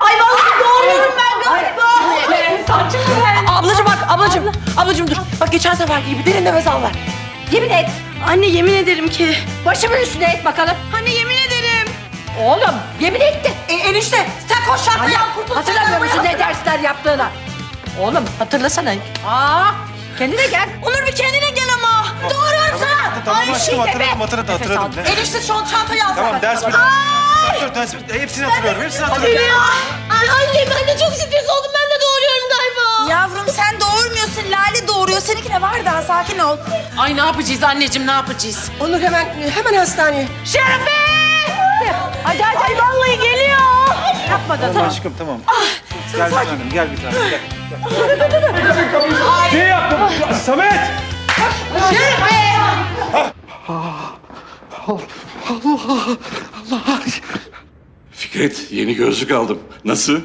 Ay vallahi doğruyorum ben galiba. Saçım ben. Ablacığım bak ablacığım. Ablacığım dur. Bak geçen sefer gibi derin nefes al ver. Yemin et. Anne yemin ederim ki. Başımın üstüne et bakalım. Anne yemin ederim. Oğlum yemin etti. E, enişte sen koş al kurtul. Hatırlamıyor musun ne dersler yaptığını? Oğlum hatırlasana. Aa, kendine gel. Onur bir kendine gel ama. Doğruyorum sana. Tamam aşkım şey hatırladım bebe. hatırladım hatırladım. Enişte şu çantayı al. Tamam ders bir Dur, bir- Hepsini hatırlıyorum hepsini hatırlıyorum. Ay anne ben de çok stres oldum. Ben de doğuruyorum galiba. Yavrum sen doğurmuyorsun. Lale doğuruyor. Seninki ne var daha sakin ol. Ay ne yapacağız anneciğim ne yapacağız? Onur hemen hemen hastaneye. Şerefe! Hadi hadi. Ay vallahi geliyor. Yapma da Tamam tamam. aşkım tamam. Gel bir tanem gel bir tanem gel. Ne yaptın? Samet! Fikret yeni gözlük aldım. Nasıl?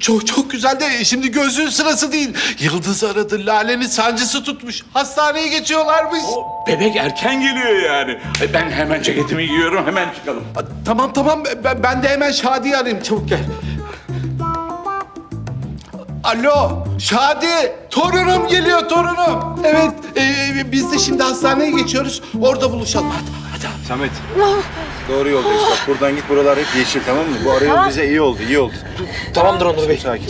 Çok çok güzel de şimdi gözlüğün sırası değil. Yıldız aradı, Lale'nin sancısı tutmuş. Hastaneye geçiyorlarmış. O bebek erken geliyor yani. Ben hemen ceketimi giyiyorum hemen çıkalım. A, Tamam tamam ben, ben de hemen Şadi'yi arayayım. Çabuk gel. Alo Şadi torunum geliyor torunum. Evet e, biz de şimdi hastaneye geçiyoruz. Orada buluşalım hadi. Samet. Doğru yoldayız. Bak buradan git buralar hep yeşil tamam mı? Bu arayol bize iyi oldu iyi oldu. Tamamdır Onur Bey. Sakin.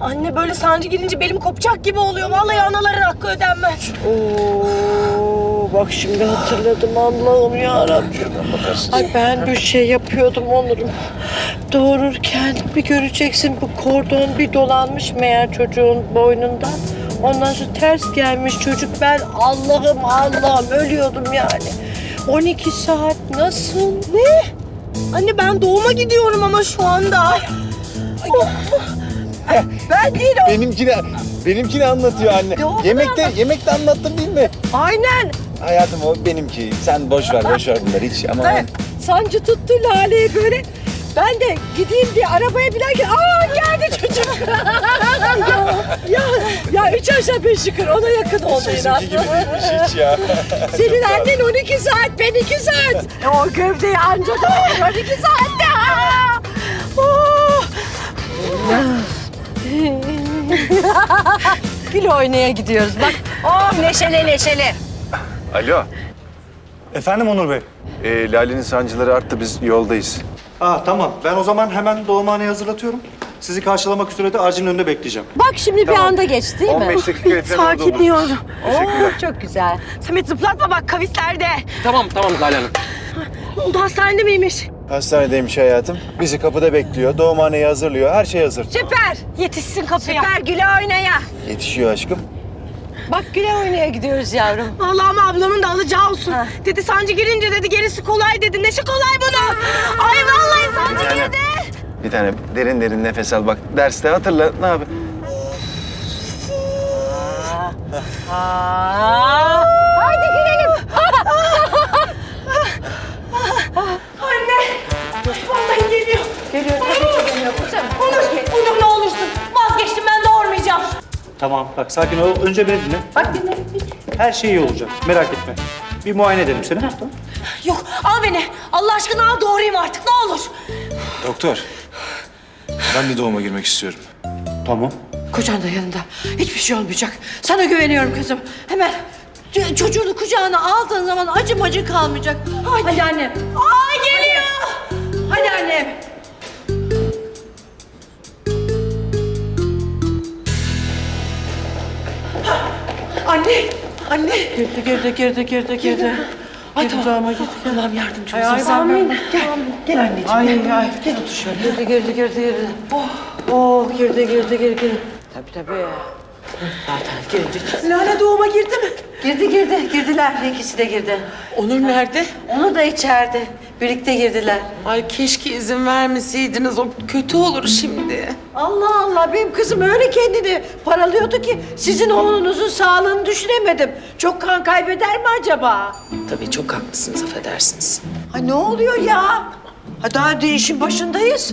Anne böyle sancı gelince belim kopacak gibi oluyor. Vallahi anaların hakkı ödenmez. Oo, bak şimdi hatırladım Allah'ım ya Rabbim. Ay ben bir şey yapıyordum Onur'um. Doğururken bir göreceksin bu kordon bir dolanmış meğer çocuğun boynundan. Ondan sonra ters gelmiş çocuk. Ben Allah'ım Allah'ım ölüyordum yani. 12 saat nasıl? Ne? Anne ben doğuma gidiyorum ama şu anda. Ben değil o. Benimkini, benimkini anlatıyor anne. Doğru Yemekte, yemekte anlattım değil mi? Aynen. Hayatım o benimki. Sen boş ver, boş ver bunları hiç ama... Sancı tuttu Lale'yi böyle. Ben de gideyim diye arabaya binerken aa geldi çocuk. ya, ya, üç aşağı beş yukarı ona yakın oldu inan. Bizimki gibi değilmiş hiç ya. Senin annen 12 saat, ben 2 saat. O gövdeyi anca doğuruyor 12 saatte. Aa! Oh! Gül oynaya gidiyoruz bak. Oh neşeli neşeli. Alo. Efendim Onur Bey? Ee, Lale'nin sancıları arttı, biz yoldayız. Aa tamam. Ben o zaman hemen doğumhaneye hazırlatıyorum. Sizi karşılamak üzere de acilin önünde bekleyeceğim. Bak şimdi bir anda geçti değil mi? 15 dakika orada oluruz. Sakinliyorum. Oo, çok güzel. Samet zıplatma bak kavislerde. Tamam tamam Lale Hanım. Ne oldu hastanede miymiş? Hastanedeymiş hayatım. Bizi kapıda bekliyor, doğumhaneyi hazırlıyor, her şey hazır. Süper. Yetişsin kapıya. Süper güle oynaya. Yetişiyor aşkım. Bak güle oynaya gidiyoruz yavrum. Vallahi ama ablamın da alacağı olsun. Dedi sancı girince dedi gerisi kolay dedi. Nesi kolay bunun? Ay vallahi sancı girdi. Bir tane derin derin nefes al. Bak derste hatırla, ne yap? Haydi girelim. Vallahi geliyor. Geliyor. Tabii ki geliyor kızım. Onur, Onur ne olursun. Vazgeçtim ben doğurmayacağım. Tamam bak sakin ol. Önce beni dinle. Bak dinle. Her şey iyi olacak. Merak etme. Bir muayene edelim seni. Tamam. Yok al beni. Allah aşkına al doğurayım artık ne olur. Doktor, ben de doğuma girmek istiyorum. Tamam. Kocan da yanında. Hiçbir şey olmayacak. Sana güveniyorum kızım. Hemen ç- çocuğunu kucağına aldığın zaman acı kalmayacak. Haydi. Hadi annem. Ay geliyor. Hadi annem. Anne. Anne. Girdi, girdi, girdi, girdi, girdi. Ay Girdi tamam. ama girdi. Allah'ım yardımcı Ay, olsun. ay, Amin. ben- Gel. Gel anneciğim. Ay, gel. ay. Gel otur şöyle. Girdi, girdi, girdi, girdi. Oh, oh girdi, girdi, girdi. Tabii tabii. Zaten girince Lale doğuma girdi mi? Girdi, girdi. Girdiler. İkisi de girdi. Onur nerede? Onu da içeride. Birlikte girdiler. Ay keşke izin vermeseydiniz o kötü olur şimdi. Allah Allah benim kızım öyle kendini paralıyordu ki sizin oğlunuzun sağlığını düşünemedim. Çok kan kaybeder mi acaba? Tabii çok haklısınız affedersiniz. Ay ne oluyor ya? Ha daha de işin başındayız.